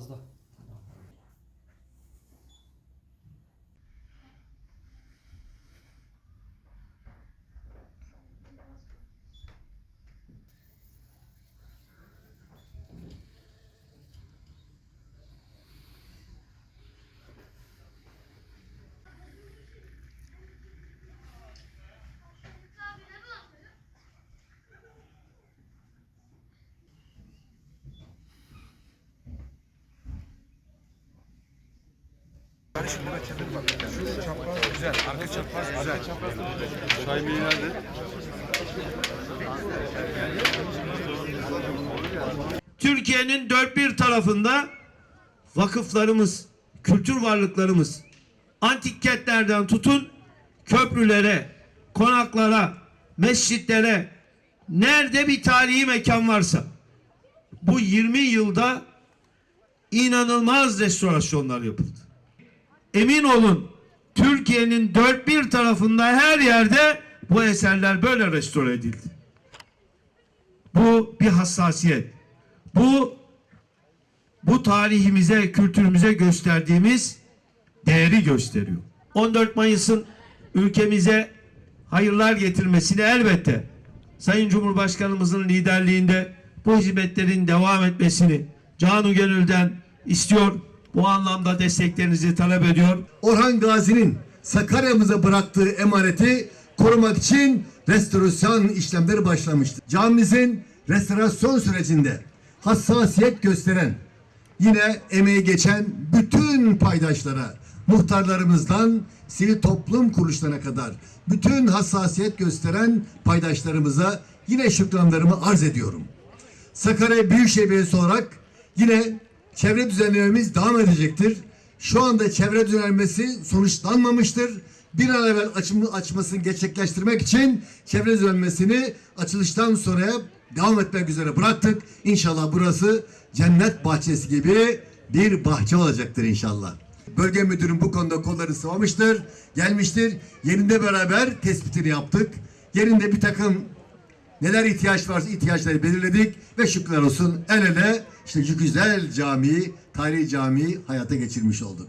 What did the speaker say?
fazla. Güzel. Arka çapraz güzel. Çay Bey nerede? Türkiye'nin dört bir tarafında vakıflarımız, kültür varlıklarımız, antik kentlerden tutun köprülere, konaklara, mescitlere, nerede bir tarihi mekan varsa bu 20 yılda inanılmaz restorasyonlar yapıldı. Emin olun Türkiye'nin dört bir tarafında her yerde bu eserler böyle restore edildi. Bu bir hassasiyet. Bu bu tarihimize, kültürümüze gösterdiğimiz değeri gösteriyor. 14 Mayıs'ın ülkemize hayırlar getirmesini elbette Sayın Cumhurbaşkanımızın liderliğinde bu hizmetlerin devam etmesini canı gönülden istiyor. Bu anlamda desteklerinizi talep ediyor. Orhan Gazi'nin Sakarya'mıza bıraktığı emaneti korumak için restorasyon işlemleri başlamıştı. Camimizin restorasyon sürecinde hassasiyet gösteren, yine emeği geçen bütün paydaşlara, muhtarlarımızdan sivil toplum kuruluşlarına kadar bütün hassasiyet gösteren paydaşlarımıza yine şükranlarımı arz ediyorum. Sakarya Büyükşehir Belediyesi olarak yine çevre düzenlememiz devam edecektir. Şu anda çevre düzenlemesi sonuçlanmamıştır. Bir an evvel açımı açmasını gerçekleştirmek için çevre düzenlemesini açılıştan sonra devam etmek üzere bıraktık. İnşallah burası cennet bahçesi gibi bir bahçe olacaktır inşallah. Bölge müdürüm bu konuda kolları sıvamıştır, gelmiştir. Yerinde beraber tespitini yaptık. Yerinde bir takım Neler ihtiyaç varsa ihtiyaçları belirledik ve şükürler olsun el ele işte şu güzel camiyi, tarihi camiyi hayata geçirmiş olduk.